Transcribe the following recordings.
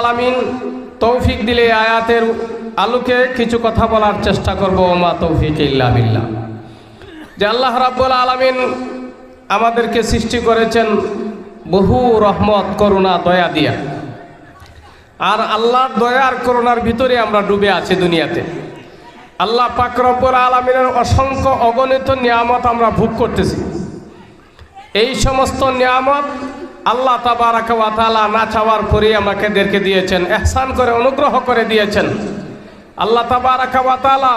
আলামিন তৌফিক দিলে আয়াতের আলোকে কিছু কথা বলার চেষ্টা করব মা তৌফিক ইল্লা বিল্লাহ। যে আল্লাহ রাব্বুল আলামিন আমাদেরকে সৃষ্টি করেছেন বহু রহমত, করুণা, দয়া দিয়া। আর আল্লাহর দয়ার করুণার ভিতরে আমরা ডুবে আছি দুনিয়াতে। আল্লাহ পাক রব্বুল আলমিনের অসংখ্য অগণিত নিয়ামত আমরা ভোগ করতেছি। এই সমস্ত নিয়ামত আল্লাহ তাবারাকালা না চাওয়ার পরেই আমাকেদেরকে দিয়েছেন। এহসান করে, অনুগ্রহ করে দিয়েছেন। আল্লাহ তাবারাকালা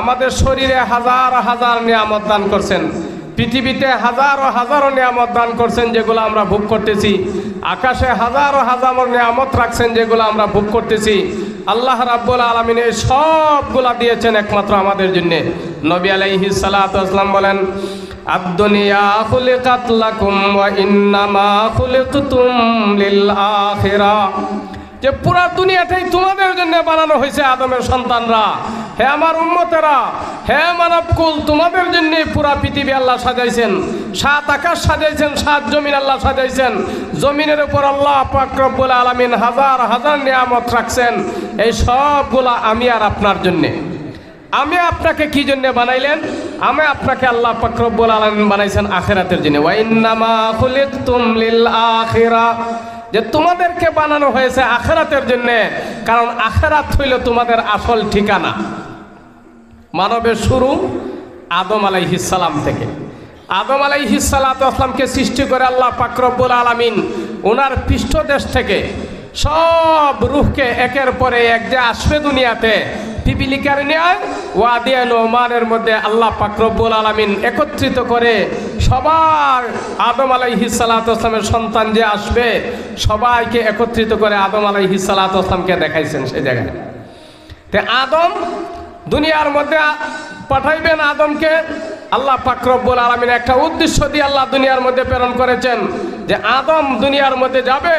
আমাদের শরীরে হাজার হাজার নিয়ামত দান করছেন। পৃথিবীতে হাজারো হাজারো নিয়ামত দান করছেন যেগুলো আমরা ভোগ করতেছি। আকাশে হাজারো হাজারো নিয়ামত রাখছেন যেগুলো আমরা ভোগ করতেছি। আল্লাহ রাব্বুল আলমিন এই সবগুলা দিয়েছেন একমাত্র আমাদের জন্যে। নবী আলাইহি সালাতাম বলেন আদ-দুনিয়া খুলিকাত লাকুম ওয়া ইন্নামা খুলিকতুম লিল আখিরাহ যে পুরা দুনিয়াটাই তোমাদের জন্য বানানো হয়েছে আদমের সন্তানরা। হে আমার উন্মতেরা হে মানব কুল, তোমাদের জন্য পুরা পৃথিবী আল্লাহ সাজাইছেন। সাত আকাশ সাজাইছেন, সাত জমিন আল্লাহ সাজাইছেন। জমিনের উপর আল্লাহ পাকরব্বুল আলমিন হাজার হাজার নিয়ামত রাখছেন। এই সবগুলা আমি আর আপনার জন্যে। আমি আপনাকে কি জন্য বানাইলেন? আমি আপনাকে আল্লাহ পাকরব্বুল আলমিন বানাইছেন আখেরাতের জন্য। ওয়াইন্নামা খুলিকতুম লিল আখিরা। যে তোমাদেরকে বানানো হয়েছে আখেরাতের জন্যে। কারণ আখেরাত হইল তোমাদের আসল ঠিকানা। মানবের শুরু আদম আলাইহিসালাম থেকে। আদম আলাইহিসালামকে সৃষ্টি করে আল্লাহ পাকরব্বুল আলমিন ওনার পৃষ্ঠদেশ থেকে সব রুহকে একের পরে এক যে আসবে দুনিয়াতে পিপিলিকার নিয়ে ওয়াদিয়ান ওমানের মধ্যে আল্লাহ পাকরব্বুল আলমিন একত্রিত করে সবার আদম আলাইহি সালাতামের সন্তান যে আসবে, সবাইকে একত্রিত করে আদম আলাইহি সালাতামকে দেখাইছেন সেই জায়গায়। তে আদম দুনিয়ার মধ্যে পাঠাইবেন আদমকে, আল্লাহ পাকরব্বুল আলমিন একটা উদ্দেশ্য দিয়ে আল্লাহ দুনিয়ার মধ্যে প্রেরণ করেছেন যে, আদম দুনিয়ার মধ্যে যাবে,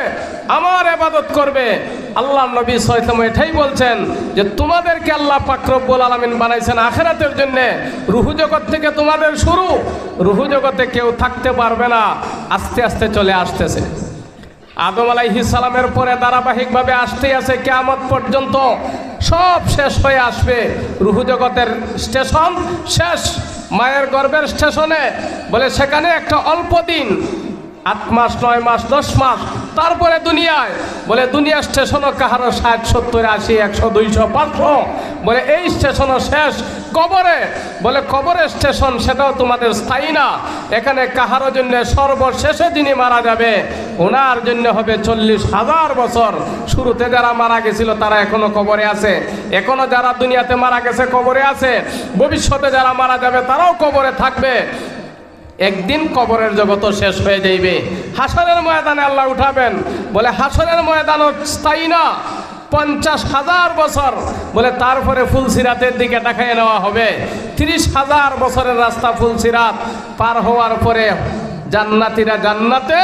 আমার এবাদত করবে আল্লাহ নবী সৈতম এটাই বলছেন যে তোমাদেরকে আল্লাহ পাকরব্বুল আলমিন বানাইছেন আখেরাতের জন্যে। রুহু জগৎ থেকে তোমাদের শুরু। রুহু জগতে কেউ থাকতে পারবে না। আস্তে আস্তে চলে আসতেছে। আদম সালামের পরে ধারাবাহিকভাবে আসতেই আছে, কেয়ামত পর্যন্ত সব শেষ হয়ে আসবে। রুহু জগতের স্টেশন শেষ। মায়ের গর্ভের স্টেশনে। বলে সেখানে একটা অল্প দিন, আট মাস, নয় মাস, দশ মাস তারপরে দুনিয়ায় বলে, দুনিয়া স্টেশনও কাহারো ষাট, সত্তর, আশি, একশো, দুইশো, পাঁচশো? বলে, এই স্টেশনও শেষ কবরে। বলে, কবরের স্টেশন সেটাও তোমাদের স্থায়ী না। এখানে কাহারো জন্য সর্বশেষে যিনি মারা যাবে ওনার জন্য হবে চল্লিশ হাজার বছর। শুরুতে যারা মারা গেছিল, তারা এখনও কবরে আছে। এখনও যারা দুনিয়াতে মারা গেছে, কবরে আছে। ভবিষ্যতে যারা মারা যাবে, তারাও কবরে থাকবে। একদিন কবরের জগত শেষ হয়ে যাইবে। হাসরের ময়দানে আল্লাহ উঠাবেন, বলে হাসরের ময়দানও স্থায়ী না, পঞ্চাশ হাজার বছর। বলে তারপরে ফুলসিরাতের দিকে দেখাই নেওয়া হবে। তিরিশ হাজার বছরের রাস্তা ফুলসিরাত পার হওয়ার পরে জান্নাতিরা জান্নাতে,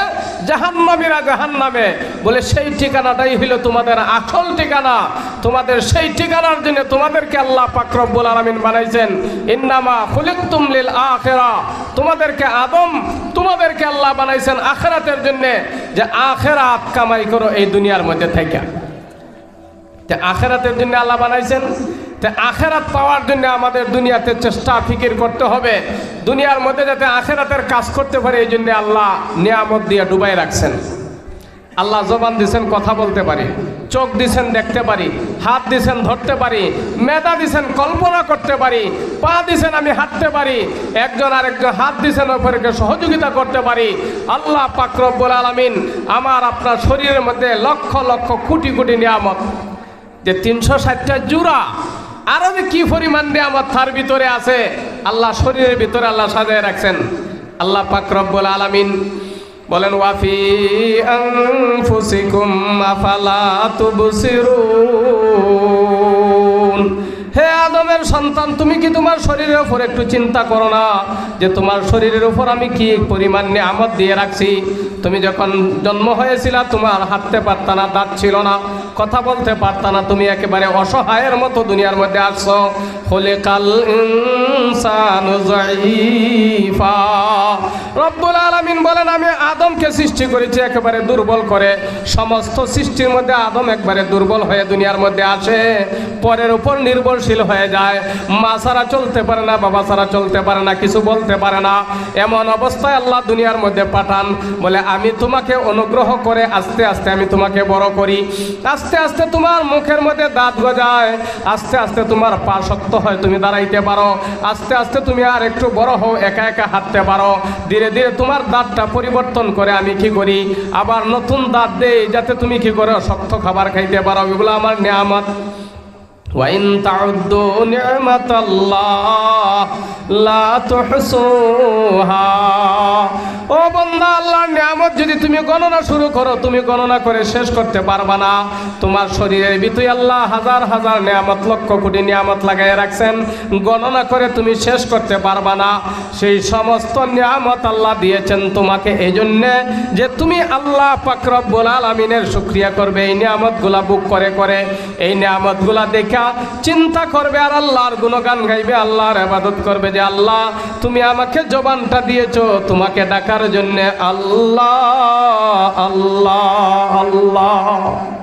জাহান্নামীরা জাহান্নামে। বলে সেই ঠিকানাটাই হইল তোমাদের আসল ঠিকানা। তোমাদের সেই ঠিকানার জন্য তোমাদেরকে আল্লাহ পাকরব্বুল আলমিন বানাইছেন। ইন্নামা খুলিকতুম লিল আখেরা। তোমাদেরকে আদম, তোমাদেরকে আল্লাহ বানাইছেন আখেরাতের জন্য। যে আখেরা আখেরাত কামাই করো এই দুনিয়ার মধ্যে থেকে আখেরাতের জন্য আল্লাহ বানাইছেন। তে আখেরাত পাওয়ার জন্য আমাদের দুনিয়াতে চেষ্টা ফিকির করতে হবে। দুনিয়ার মধ্যে যাতে আখেরাতের কাজ করতে পারে, এই জন্য আল্লাহ নিয়ামত দিয়ে ডুবাই রাখছেন। আল্লাহ জবান দিছেন, কথা বলতে পারি, চোখ দিছেন, দেখতে পারি, হাত দিছেন, ধরতে পারি, মেধা দিছেন, কল্পনা করতে পারি, পা দিছেন, আমি হাঁটতে পারি, একজন আরেকজন হাত দিছেন ওপরকে সহযোগিতা করতে পারি। আল্লাহ পাকরব্বুল আলমিন আমার আপনার শরীরের মধ্যে লক্ষ লক্ষ কোটি কোটি নিয়ামত, যে তিনশো ষাটটা জুড়া আরও যে কি পরিমাণ আমার তার ভিতরে আছে? আল্লাহ শরীরের ভিতরে আল্লাহ সাজায় রাখছেন। আল্লাহ পাক রব্বুল আলামিন বলেন, ওয়াফি আনফুসিকুম আফালা তুবসিরুন। হে আদমের সন্তান, তুমি কি তোমার শরীরের উপর একটু চিন্তা করো না যে তোমার শরীরের উপর আমি কি পরিমাণ নিয়ামত দিয়ে রাখছি? তুমি যখন জন্ম হয়েছিল, তোমার হাঁটতে পারতা না, দাঁত ছিল না। কথা বলতে পারতা না, তুমি একেবারে অসহায়ের মতো দুনিয়ার মধ্যে আসছো হলে কাল রব্বুল আলামিন বলেন, আমি আদমকে সৃষ্টি করেছি একেবারে দুর্বল করে। সমস্ত সৃষ্টির মধ্যে আদম একবারে দুর্বল হয়ে দুনিয়ার মধ্যে আসে। পরের উপর নির্ভরশীল হয়ে যায়। মা ছাড়া চলতে পারে না, বাবা ছাড়া চলতে পারে না, কিছু বলতে পারে না। এমন অবস্থায় আল্লাহ দুনিয়ার মধ্যে পাঠান, বলে, আমি তোমাকে অনুগ্রহ করে আস্তে আস্তে আমি তোমাকে বড় করি। আস্তে আস্তে আস্তে তোমার মুখের মধ্যে দাঁত গজায়, আস্তে আস্তে তোমার পা শক্ত হয়, তুমি দাঁড়াইতে পারো। আস্তে আস্তে তুমি আর একটু বড় হও, একা একা হাঁটতে পারো। ধীরে ধীরে তোমার দাঁতটা পরিবর্তন করে আমি কি করি? আবার নতুন দাঁত দেই, যাতে তুমি কি করো? শক্ত খাবার খাইতে পারো। এগুলো আমার নিয়ামত। وإن تعدوا نعمة الله لا تحصوها ও বন্দা আল্লাহর নিয়ামত যদি তুমি গণনা শুরু করো তুমি গণনা করে শেষ করতে পারবা না তোমার শরীরের ভিতরে আল্লাহ হাজার হাজার নিয়ামত লক্ষ কোটি নিয়ামত লাগাই রাখছেন গণনা করে তুমি শেষ করতে পারবা না সেই সমস্ত নিয়ামত আল্লাহ দিয়েছেন তোমাকে এই জন্যে যে তুমি আল্লাহ পাকরব্বুল আলমিনের শুক্রিয়া করবে এই নিয়ামতগুলা বুক করে করে এই নিয়ামতগুলা দেখা চিন্তা করবে আর আল্লাহর গুণগান গাইবে, আল্লাহর আবাদত করবে যে, আল্লাহ, তুমি আমাকে জবানটা দিয়েছ, তোমাকে ডাকার জন্যে আল্লাহ আল্লাহ আল্লাহ।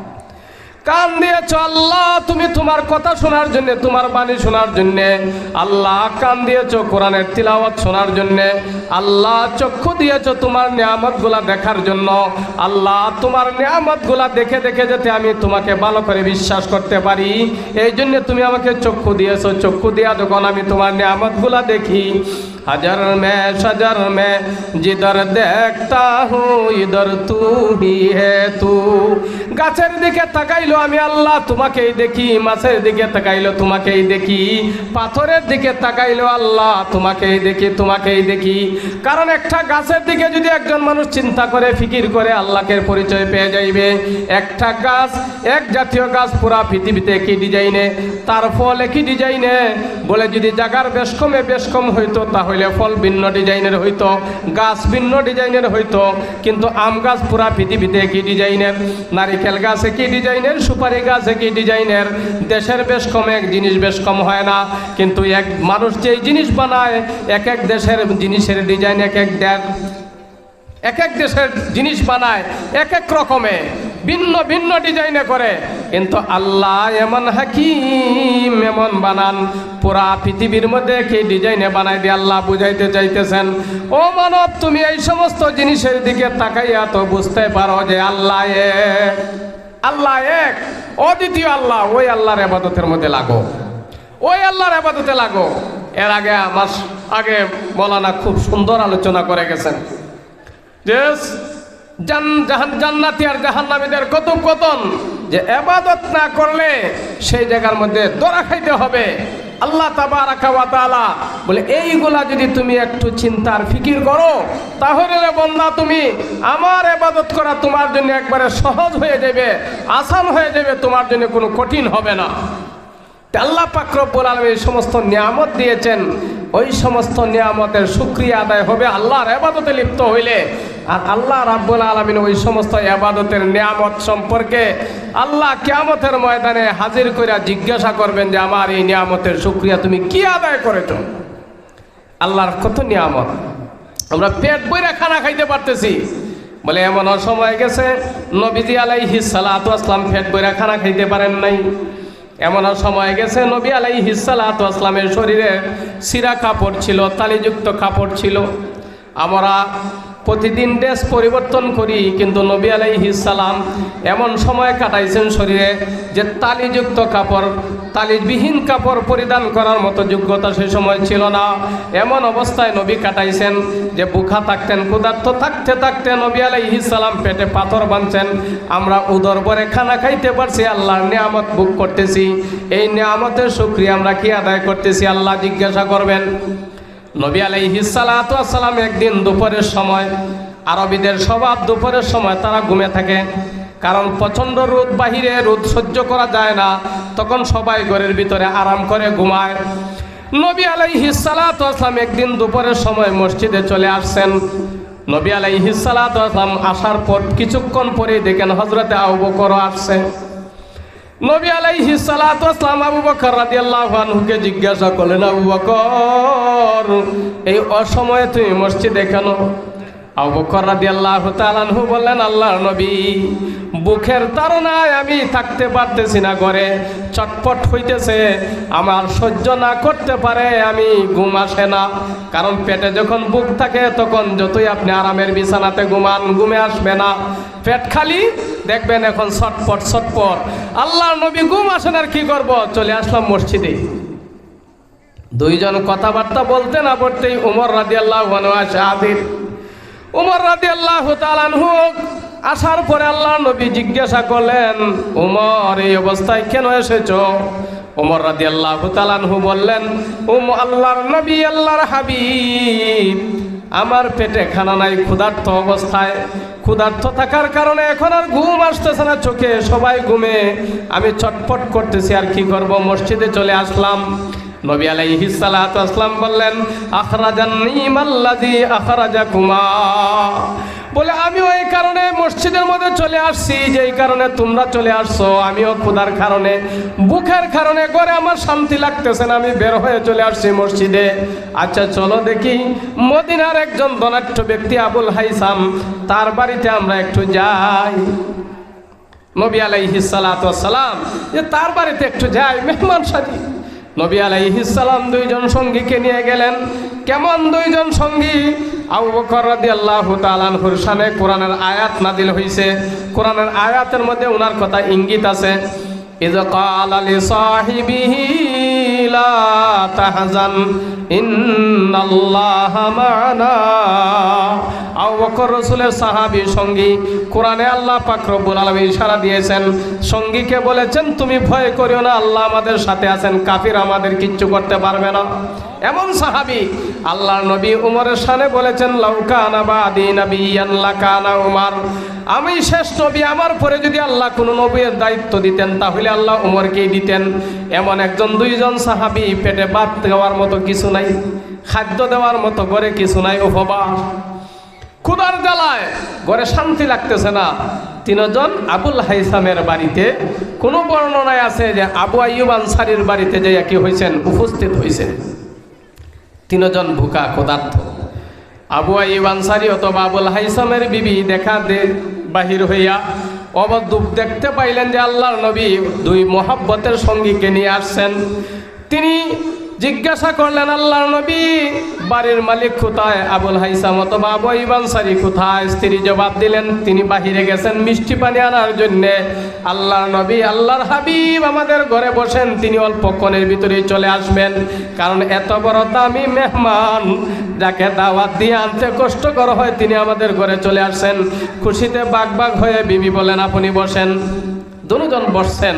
কান দিয়েছ আল্লাহ, তুমি তোমার কথা শোনার জন্য, তোমার বাণী শোনার জন্য। আল্লাহ কান দিয়েছ কোরআনের তিলাওয়াত শোনার জন্য। আল্লাহ চক্ষু দিয়েছ তোমার নিয়ামতগুলা দেখার জন্য। আল্লাহ তোমার নিয়ামতগুলা দেখে দেখে যাতে আমি তোমাকে ভালো করে বিশ্বাস করতে পারি। এই জন্য তুমি আমাকে চক্ষু দিয়েছ। চক্ষু দিয়া যখন আমি তোমার নিয়ামতগুলা দেখি সজার মে, জিদর দেখতা হু, ইদর তু হি হে তু। গাছের দিকে তাকাইলো আমি আল্লাহ, তোমাকেই দেখি, মাছের দিকে তাকাইলো তোমাকেই দেখি, পাথরের দিকে তাকাইলো আল্লাহ, তোমাকেই দেখি তোমাকেই দেখি। কারণ একটা গাছের দিকে যদি একজন মানুষ চিন্তা করে, ফিকির করে, আল্লাহকে পরিচয় পেয়ে যাইবে। একটা গাছ, এক জাতীয় গাছ পুরা পৃথিবীতে কি ডিজাইনে, তার ফল একই ডিজাইনে? বলে যদি জাগার বেশ কমে বেশ কম হইতো, তাহলে ফল ভিন্ন ডিজাইনের হইতো, গাছ ভিন্ন ডিজাইনের হইতো, কিন্তু আম গাছ পুরা পৃথিবীতে একই ডিজাইনের? নারিকেল গাছ একই ডিজাইনের? সুপারি গাছ একই ডিজাইনের? দেশের বেশ কম, এক জিনিস বেশ কম হয় না। কিন্তু এক মানুষ যেই জিনিস বানায়, এক এক দেশের জিনিসের ডিজাইন এক এক দেড় এক এক দেশের জিনিস বানায়, এক এক রকমে। ভিন্ন ভিন্ন ডিজাইনে করে। কিন্তু আল্লাহ এমন হাকিম, এমন বানান। পুরা পৃথিবীর মধ্যে কি ডিজাইনে বানাই দিয়ে আল্লাহ বুঝাইতে চাইতেছেন। ও মানব, তুমি এই সমস্ত জিনিসের দিকে তাকাইয়া তো বুঝতে পারো যে আল্লাহ আল্লাহ এক। অদ্বিতীয় আল্লাহ, ওই আল্লাহর আবাদতের মধ্যে লাগো। ওই আল্লাহর আবাদতে লাগো। এর আগে আমার আগে মৌলানা খুব সুন্দর আলোচনা করে গেছেন। যে জান জাহান জান্নাতি আর জাহান্নামীদের কত কতন যে এবাদত না করলে সেই জায়গার মধ্যে দরা খাইতে হবে। আল্লাহ তাআলা বলে, এইগুলা যদি তুমি একটু চিন্তার ফিকির করো, তাহলে বন্ধা তুমি আমার এবাদত করা তোমার জন্য একবারে সহজ হয়ে যাবে, আসান হয়ে যাবে, তোমার জন্য কোনো কঠিন হবে না। আল্লাহ পাক রব্বুল আলামিন এই সমস্ত নিয়ামত দিয়েছেন। ওই সমস্ত নিয়ামতের শুক্রিয়া আদায় হবে আল্লাহর আবাদতে লিপ্ত হইলে। আর আল্লাহ রাব্বুল আলামিন ওই সমস্ত আবাদতের নিয়ামত সম্পর্কে আল্লাহ কিয়ামতের ময়দানে হাজির কইরা জিজ্ঞাসা করবেন যে, আমার এই নিয়ামতের শুক্রিয়া তুমি কি আদায় করেছ? আল্লাহর কত নিয়ামত। আমরা পেট বইরা খানা খাইতে পারতেছি। বলে, এমন সময় গেছে, নবীজি আলাইহি সালাতু আসলাম পেট বইরা খানা খাইতে পারেন নাই। এমন সময় গেছে, নবী আলাইহি সালাতু আসলামের শরীরে সিরা কাপড় ছিল, তালিযুক্ত কাপড় ছিল। আমরা প্রতিদিন ড্রেস পরিবর্তন করি, কিন্তু নবী সালাম এমন সময় কাটাইছেন শরীরে যে তালিযুক্ত কাপড় তালিবিহীন কাপড় পরিধান করার মতো যোগ্যতা সেই সময় ছিল না। এমন অবস্থায় নবী কাটাইছেন যে বুখা থাকতেন, ক্ষুধার্ত থাকতে থাকতে নবী সালাম পেটে পাথর বাঁধছেন। আমরা উদর খানা খাইতে পারছি, আল্লাহর নিয়ামত বুক করতেছি। এই নিয়ামতের শুক্রিয়া আমরা কি আদায় করতেছি, আল্লাহ জিজ্ঞাসা করবেন। নবী আলাইহি সালাম একদিন দুপুরের সময়, আরবিদের স্বভাব দুপুরের সময় তারা ঘুমে থাকে। কারণ প্রচণ্ড রোদ বাহিরে, রোদ সহ্য করা যায় না। তখন সবাই ঘরের ভিতরে আরাম করে ঘুমায়। নবী আলাইহি সালাম একদিন দুপুরের সময় মসজিদে চলে আসছেন। নবী আলাইহি সালাম আসার পর কিছুক্ষণ পরে দেখেন হজরতে আবু বকর আসছে। নবী আলাইহি সালাতু ওয়াসসালাম আবু বকর রাদিয়াল্লাহু আনহুকে জিজ্ঞাসা করলেন, আবু বকর, এই অসময়ে তুমি মসজিদে কেন? আবু বকর রাদিয়াল্লাহু তাআলা আনহু বললেন, আল্লাহর নবী, বুকের তাড়নায় আমি থাকতে পারতেছি না ঘরে, চটপট হইতেছে, আমার সহ্য না করতে পারে, আমি ঘুম আসে না। কারণ পেটে যখন বুক থাকে, তখন যতই আপনি আরামের বিছানাতে ঘুমান, ঘুমে আসবে না। পেট খালি দেখবেন এখন ছটপট ছটপট। আল্লাহর নবী ঘুম আসেন আর কি করব? চলে আসলাম মসজিদে। দুইজন কথাবার্তা বলতে না বলতেই উমর রাজি আল্লাহ আদির উমর রাজি আল্লাহ তালানহু আসার পরে আল্লাহ নবী জিজ্ঞাসা করলেন, উমর, এই অবস্থায় কেন এসেছ? উমর রাজি আল্লাহ বললেন, উম, আল্লাহর নবী, আল্লাহর হাবিব। আমার পেটে খানা নাই, ক্ষুধার্ত অবস্থায়। ক্ষুধার্ত থাকার কারণে এখন আর ঘুম আসতেছে না, চোখে সবাই ঘুমে। আমি চটপট করতেছি, আর কি করব? মসজিদে চলে আসলাম। নবী আলাইহি আসলাম বললেন আখরাজান মাল্লাযী আখরাজাকুমা। বলে আমি ওই কারণে মসজিদের মধ্যে চলে আসছি যেই কারণে তোমরা চলে আসছো। আমিও ক্ষুধার কারণে, বুকের কারণে করে আমার শান্তি লাগতেছে না। আমি বের হয়ে চলে আসছি মসজিদে। আচ্ছা চলো দেখি। মদিনার একজন ধনাঢ্য ব্যক্তি আবুল হাইসাম, তার বাড়িতে আমরা একটু যাই। নবী আলাইহি সালাম, যে তার বাড়িতে একটু যাই। মেহমান সাজি। নবী আলাইহি সালাম দুইজন সঙ্গীকে নিয়ে গেলেন। কেমন দুইজন সঙ্গী? আবু বকর রাদিয়াল্লাহু তাআলা আনহুর শানে কোরআনের আয়াত নাদিল হইছে। কোরআনের আয়াতের মধ্যে ওনার কথা ইঙ্গিত আছে। ইয ক্বালা লিসাহিবিহি লা তাহজান, ইন্নাল্লাহা মা'ানা। আবু বকর রসুলের সাহাবী সঙ্গী কোরআনে আল্লাহ পাক রব্বুল আলামিন ইশারা দিয়েছেন, সঙ্গীকে বলেছেন, তুমি ভয় করিও না, আল্লাহ আমাদের সাথে আছেন, কাফির আমাদের কিচ্ছু করতে পারবে না। এমন সাহাবী, আল্লাহর নবী উমরের সানে বলেছেন লাউকানা লাকানা উমার। আমি শেষ নবী আমার পরে যদি আল্লাহ কোনো নবীর দায়িত্ব দিতেন, তাহলে আল্লাহ উমরকেই দিতেন। এমন একজন দুইজন সাহাবি, পেটে বাদ দেওয়ার মতো কিছু নাই, খাদ্য দেওয়ার মতো ঘরে কিছু নাই, উপবাস। ক্ষুদার জ্বালায়, ঘরে শান্তি লাগতেছে না। তিনজন আবুল হাইসামের বাড়িতে, কোনো বর্ণনায় আছে যে আবু আইয়ুব আনসারির বাড়িতে যে একই হয়েছেন উপস্থিত হয়েছেন তিনজন ভুকা ক্ষুধার্থ আবু আনসারি অথবা আবুল হাইসামের বিবি দেখা দে বাহির হইয়া অবদূপ দেখতে পাইলেন যে আল্লাহর নবী দুই মহাব্বতের সঙ্গীকে নিয়ে আসছেন। তিনি জিজ্ঞাসা করলেন, আল্লাহর নবী, বাড়ির মালিক কোথায়? আবুল হাইসাম অথবা আবু ইবানসারি কোথায়? স্ত্রী জবাব দিলেন, তিনি বাহিরে গেছেন মিষ্টি পানি আনার জন্যে। আল্লাহ নবী, আল্লাহর হাবিব আমাদের ঘরে বসেন, তিনি অল্পক্ষণের ভিতরে চলে আসবেন। কারণ এত বড় দামি মেহমান, যাকে দাওয়াত দিয়ে আনতে কষ্টকর হয়, তিনি আমাদের ঘরে চলে আসছেন। খুশিতে বাগ বাগ হয়ে বিবি বলেন, আপনি বসেন। দুজন বসছেন।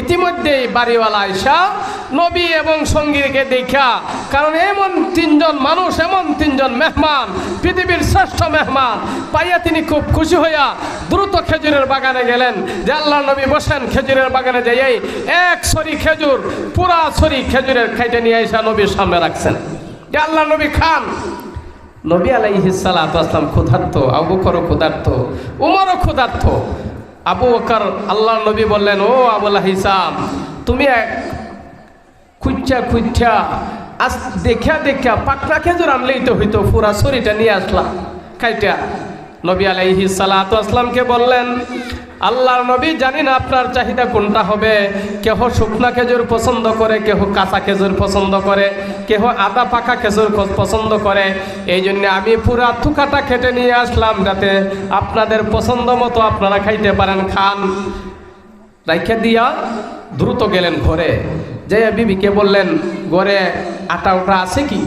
ইতিমধ্যেই বাড়িওয়ালা আয়সা নবী এবং সঙ্গীকে দেখা। কারণ এমন তিনজন মানুষ, এমন তিনজন মেহমান, পৃথিবীর শ্রেষ্ঠ মেহমান। পাইয়া তিনি খুব খুশি হইয়া দ্রুত খেজুরের বাগানে গেলেন। যে আল্লাহ নবী বসেন খেজুরের বাগানে যাই এক ছড়ি খেজুর, পুরা ছড়ি খেজুরের খাইতে নিয়ে আইসা নবীর সামনে রাখছেন। যে আল্লাহ নবী খান। নবী আলাইহিসালাম ক্ষুধার্ত, আবু বকরও ক্ষুধার্ত, উমরও ক্ষুধার্ত। আবু বকর আল্লাহ নবী বললেন, ও আবুল হিসাম তুমি এক খুচ্ছা খুচ্ছা আস দেখা দেখা পাকড়া খেজুর আনলেই তো হইতো পুরা শরীরটা নিয়ে আসলাম খাইটা। নবী আলাইহি সালাতু আসলামকে বললেন আল্লাহর নবী জানি না আপনার চাহিদা কোনটা হবে। কেহ শুকনা খেজুর পছন্দ করে, কেহ কাঁচা খেজুর পছন্দ করে, কেহ আদা পাকা খেজুর পছন্দ করে। এই জন্য আমি পুরা থুকাটা খেটে নিয়ে আসলাম যাতে আপনাদের পছন্দ মতো আপনারা খাইতে পারেন। খান, রাইখে দিয়া দ্রুত গেলেন ঘরে। যে বিবিকে বললেন, ঘরে আটা উটা আছে কি?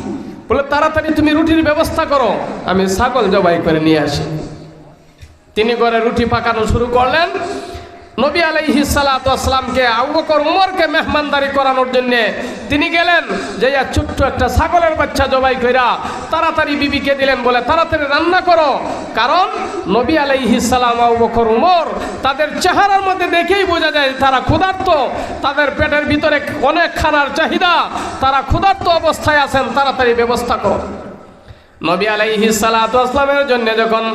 বলে, তাড়াতাড়ি তুমি রুটির ব্যবস্থা করো, আমি ছাগল জবাই করে নিয়ে আসি। তিনি ঘরে রুটি পাকানো শুরু করলেন। নবী আলাইহি সালাতামকে আবু বকর, উমরকে মেহমানদারি করানোর জন্য তিনি গেলেন। যে ছোট্ট একটা ছাগলের বাচ্চা জবাই কইরা তাড়াতাড়ি বিবিকে দিলেন বলে, তাড়াতাড়ি রান্না করো। কারণ নবী আলাইহি সালাম, আবু বকর, উমর তাদের চেহারার মধ্যে দেখেই বোঝা যায় তারা ক্ষুধার্ত। তাদের পেটের ভিতরে অনেক খানার চাহিদা। তারা ক্ষুধার্ত অবস্থায় আছেন, তাড়াতাড়ি ব্যবস্থা করো। নবী আলাইহি সালাতামের জন্য যখন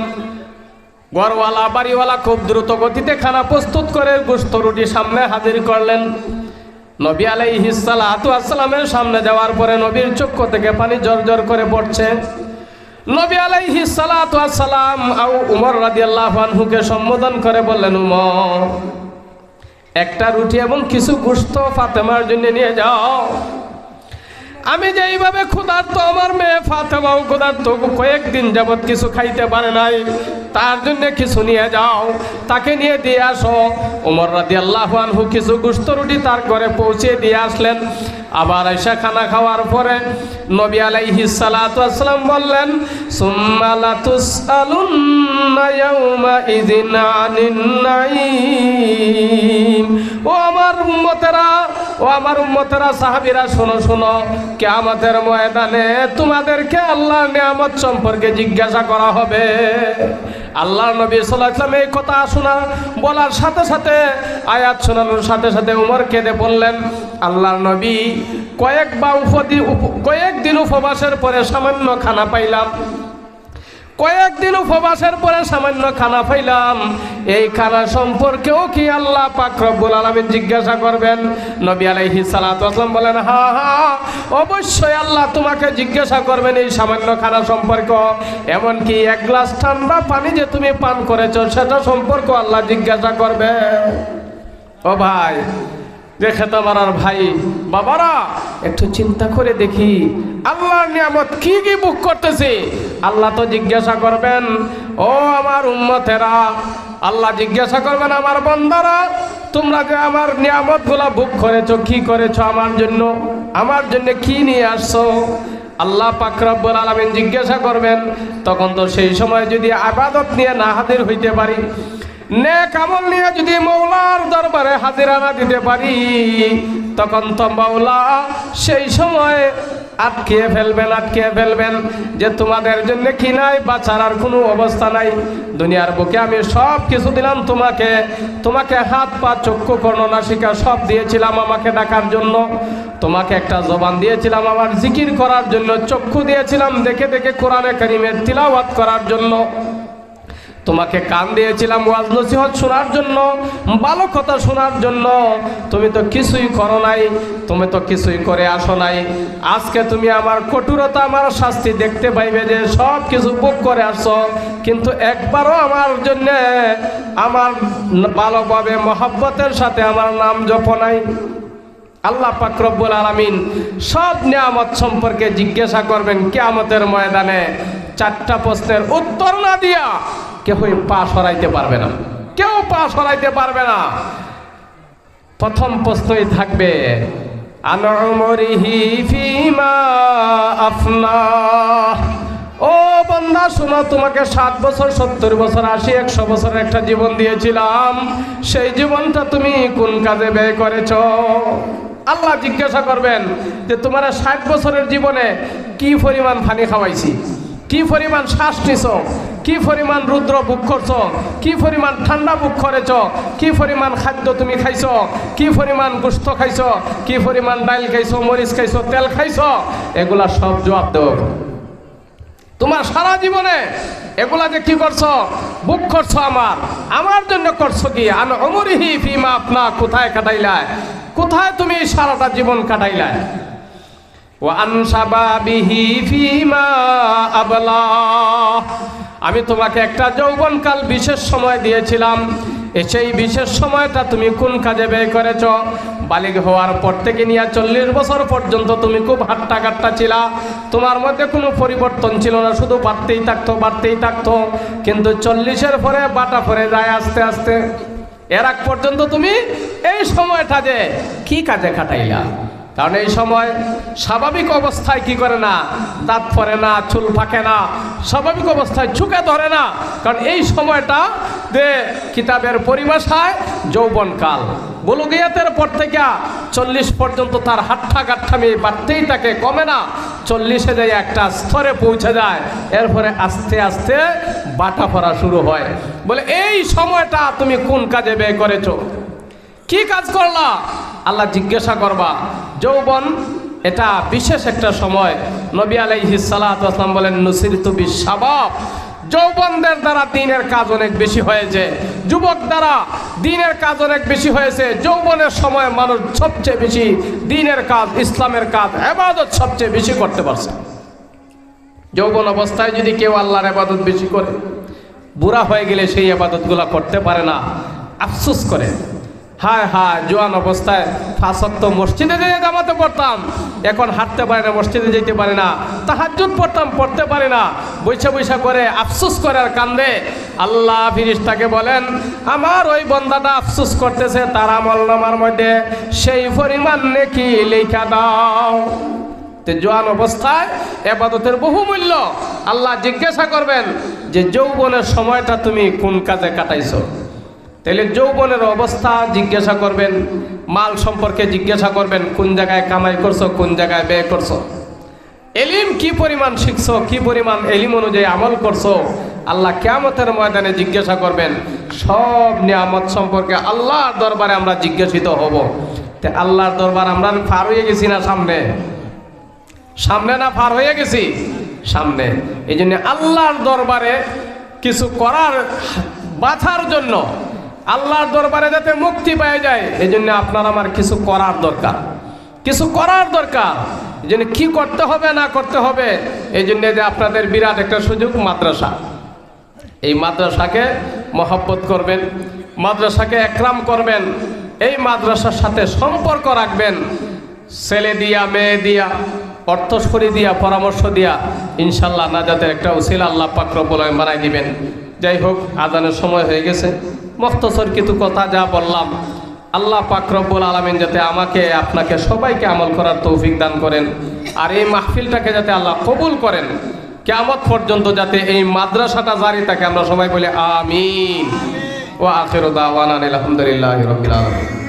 ঘরওয়ালা, বাড়িওয়ালা খুব দ্রুত গতিতে খানা প্রস্তুত করে গোস্ত রুটি সামনে হাজির করলেন। নবী আলাইহিস সালাতু আসসালামের সামনে যাওয়ার পরে নবীর চক্ষু থেকে পানি জর্জর করে পড়ছে। নবী আলাইহিস সালাতু আসসালাম আও উমর রাদিয়াল্লাহু আনহুকে সম্বোধন করে বললেন, উমর, একটা রুটি এবং কিছু গোস্ত ফাতেমার জন্য নিয়ে যাও। আমি যে এইভাবে ক্ষুধার্ত আমার মেয়ে ফাতেমাও ক্ষুধার্ত, কয়েকদিন যাবৎ কিছু খাইতে পারে নাই। তার জন্য কিছু নিয়ে যাও। তাকে নিয়ে দিয়ে আসো। ওমর রাদি আল্লাহ আনহু কিছু গুস্ত রুটি তার ঘরে পৌঁছে দিয়ে আসলেন। আবার এসে খানা খাওয়ার পরে নবী আলাইহি সালাতু আসসালাম বললেন ও আমার উম্মতেরা, ও আমার উম্মতেরা, সাহাবীরা, শোনো শোনো। কিয়ামতের ময়দানে তোমাদেরকে আল্লাহ নিয়ামত সম্পর্কে জিজ্ঞাসা করা হবে। আল্লাহ নবী ওয়াসাল্লাম এই কথা শোনা, বলার সাথে সাথে আয়াত শোনানোর সাথে সাথে উমর কেঁদে বললেন, আল্লাহর নবী, কয়েক বা উপদি উপ- কয়েকদিন উপবাসের পরে সামান্য খানা পাইলাম। কয়েকদিন উপবাসের পরে সামান্য খানা পাইলাম। এই খানা সম্পর্কেও কি আল্লাহ পাক রব্বুল জিজ্ঞাসা করবেন? নবী আলাইহি ওয়াসাল্লাম বলেন, হা হা, অবশ্যই আল্লাহ তোমাকে জিজ্ঞাসা করবেন এই সামান্য খানা সম্পর্ক। এমনকি এক গ্লাস ঠান্ডা পানি যে তুমি পান করেছ, সেটা সম্পর্ক আল্লাহ জিজ্ঞাসা করবে ও ভাই দেখে তোমার আর ভাই, বাবারা, একটু চিন্তা করে দেখি, আল্লাহর নিয়ামত কি কি বুক করতেছে? আল্লাহ তো জিজ্ঞাসা করবেন, ও আমার উম্মতেরা, আল্লাহ জিজ্ঞাসা করবেন আমার বন্দারা, তোমরা যে আমার নিয়ামতগুলা বুক করেছ, কি করেছ আমার জন্য? আমার জন্য কি নিয়ে আসছো? আল্লাহ পাকরাব্বুল আলামিন জিজ্ঞাসা করবেন, তখন তো সেই সময় যদি আবাদত নিয়ে না হাজির হইতে পারি নেক নিয়ে যদি মৌলার দরবারে হাজিরানা দিতে পারি, তখন তো মৌলা সেই সময় আটকে ফেলবেন আটকে ফেলবেন যে তোমাদের জন্য কি নাই, বাঁচার আর কোনো অবস্থা নাই। দুনিয়ার বুকে আমি সব কিছু দিলাম তোমাকে তোমাকে হাত পা, চক্ষু কর্ণনাসিকা সব দিয়েছিলাম আমাকে ডাকার জন্য। তোমাকে একটা জবান দিয়েছিলাম আমার জিকির করার জন্য, চক্ষু দিয়েছিলাম দেখে দেখে কোরআনে কারিমের তিলাওয়াত করার জন্য। তোমাকে কান দিয়েছিলাম ওয়াজ নসিহত শোনার জন্য, ভালো কথা শোনার জন্য। তুমি তো কিছুই করো নাই, তুমি তো কিছুই করে আসো নাই। আজকে তুমি আমার কঠোরতা, আমার শাস্তি দেখতে পাইবে যে সব কিছু বুক করে আসছো। কিন্তু একবারও আমার জন্য আমার ভালোভাবে, মহাব্বতের সাথে আমার নাম জপ নাই। আল্লাহ পাক রব্বুল আলামিন সব নিয়ামত সম্পর্কে জিজ্ঞাসা করবেন কেয়ামতের ময়দানে। চারটা প্রশ্নের উত্তর না দিয়া কেউই পা সরাইতে পারবে না। কেউ পা সরাইতে পারবে না। প্রথম প্রশ্নই থাকবে ও বন্ধা শোনো, তোমাকে সাত বছর, সত্তর বছর, আশি, একশো বছরের একটা জীবন দিয়েছিলাম। সেই জীবনটা তুমি কোন কাজে ব্যয় করেছ? আল্লাহ জিজ্ঞাসা করবেন যে, তোমার ষাট বছরের জীবনে কি পরিমাণ পানি খাওয়াইছি? কি পরিমাণ শ্বাস নিছ? কি পরিমাণ রুদ্র বুক করছ? কি পরিমাণ ঠান্ডা বুক করেছ? কি পরিমাণ খাদ্য তুমি খাইছ? কি পরিমাণ গুস্ত খাইছ? কি পরিমাণ ডাইল খাইছ, মরিচ খাইছ, তেল খাইছ? এগুলা সব জবাব দেব। তোমার সারা জীবনে এগুলা যে কি করছ? বুক করছ আমার। আমার জন্য করছ কি? আন অমরিহি ফিমা আপনা, কোথায় কাটাইলায় কোথায় তুমি সারাটা জীবন কাটাইলায় ও আনসাবাবিহি ফিমা আবলা। আমি তোমাকে একটা যৌবনকাল বিশেষ সময় দিয়েছিলাম। সেই বিশেষ সময়টা তুমি কোন কাজে ব্যয় করেছ? বালিক হওয়ার পর থেকে নিয়ে চল্লিশ বছর পর্যন্ত তুমি খুব হাট্টা কাট্টা ছিলা। তোমার মধ্যে কোনো পরিবর্তন ছিল না, শুধু বাড়তেই থাকতো বাড়তেই থাকতো। কিন্তু চল্লিশের পরে বাটা পরে যায় আস্তে আস্তে। এর আগ পর্যন্ত তুমি এই সময়টা যে কি কাজে কাটাইলা কারণ এই সময় স্বাভাবিক অবস্থায় কি করে না? দাঁত পরে না, চুল ফাঁকে না, স্বাভাবিক অবস্থায় ঝুঁকে ধরে না। কারণ এই সময়টা যে কিতাবের পরিভাষায় যৌবনকাল। বলুগিয়াতের পর থেকে চল্লিশ পর্যন্ত তার হাট্টা গাট্টামি বাড়তেই থাকে, কমে না। চল্লিশে যায় একটা স্তরে পৌঁছে যায়, এরপরে আস্তে আস্তে বাটা পড়া শুরু হয়। বলে, এই সময়টা তুমি কোন কাজে ব্যয় করেছ? কি কাজ করলা? আল্লাহ জিজ্ঞাসা করবা যৌবন, এটা বিশেষ একটা সময়। নবী আলাইহি সালাম বলেন নুসির তুবি যৌবনদের দ্বারা দিনের কাজ অনেক বেশি হয়েছে। যুবক দ্বারা দিনের কাজ অনেক বেশি হয়েছে। যৌবনের সময় মানুষ সবচেয়ে বেশি দিনের কাজ, ইসলামের কাজ, এবাদত সবচেয়ে বেশি করতে পারছে। যৌবন অবস্থায় যদি কেউ আল্লাহর আবাদত বেশি করে, বুড়া হয়ে গেলে সেই আবাদতগুলো করতে পারে না। আফসোস করে। হায় হায়, জোয়ান অবস্থায় ফাঁসক্ত মসজিদে যেয়ে জামাতে পড়তাম। এখন হাঁটতে পারে না, মসজিদে যেতে পারে না, তাহাজ্জুদ পড়তাম, পড়তে পারে না। বৈশা বৈশা করে, আফসুস করে আর কান্দে। আল্লাহ ফিরিস্তাকে বলেন, আমার ওই বন্দাটা আফসুস করতেছে তার আমল নামার মধ্যে। সেই পরিমাণ নেকি লেখা দাও। জোয়ান অবস্থায় এবাদতের বহু মূল্য। আল্লাহ জিজ্ঞাসা করবেন যে, যৌবনের সময়টা তুমি কোন কাজে কাটাইছো? তাহলে যৌবনের অবস্থা জিজ্ঞাসা করবেন, মাল সম্পর্কে জিজ্ঞাসা করবেন, কোন জায়গায় কামাই করছ, কোন জায়গায় ব্যয় করছ। এলিম কি পরিমাণ শিখছো, কি পরিমাণ এলিম অনুযায়ী আমল করছ, আল্লাহ কেয়ামতের ময়দানে জিজ্ঞাসা করবেন, সব নিয়ামত সম্পর্কে আল্লাহর দরবারে আমরা জিজ্ঞাসিত হব। তে আল্লাহর দরবার আমরা পার হয়ে গেছি না সামনে? সামনে না পার হয়ে গেছি? সামনে। এই জন্য আল্লাহর দরবারে কিছু করার, বাঁচার জন্য আল্লাহর দরবারে যাতে মুক্তি পাওয়া যায় এই জন্য আপনার আমার কিছু করার দরকার। কিছু করার দরকার এই জন্য কী করতে হবে, না করতে হবে এই জন্য যে আপনাদের বিরাট একটা সুযোগ, মাদ্রাসা। এই মাদ্রাসাকে মহব্বত করবেন, মাদ্রাসাকে একরাম করবেন, এই মাদ্রাসার সাথে সম্পর্ক রাখবেন। ছেলে দিয়া, মেয়ে দিয়া অর্থস্বরী দিয়া, পরামর্শ দিয়া, ইনশাল্লাহ নাজাতের একটা উসিল আল্লাহ পাকরবুল বানাই দিবেন। যাই হোক আদানের সময় হয়ে গেছে। মখতসর কিছু কথা যা বললাম, আল্লাহ পাকরব্বুল আলমিন যাতে আমাকে, আপনাকে সবাইকে আমল করার তৌফিক দান করেন। আর এই মাহফিলটাকে যাতে আল্লাহ কবুল করেন কেমত পর্যন্ত যাতে এই মাদ্রাসাটা জারি থাকে, আমরা সবাই বলি আমিন। ও আখের দাওয়ান আলহামদুলিল্লাহ রবিল আলমিন।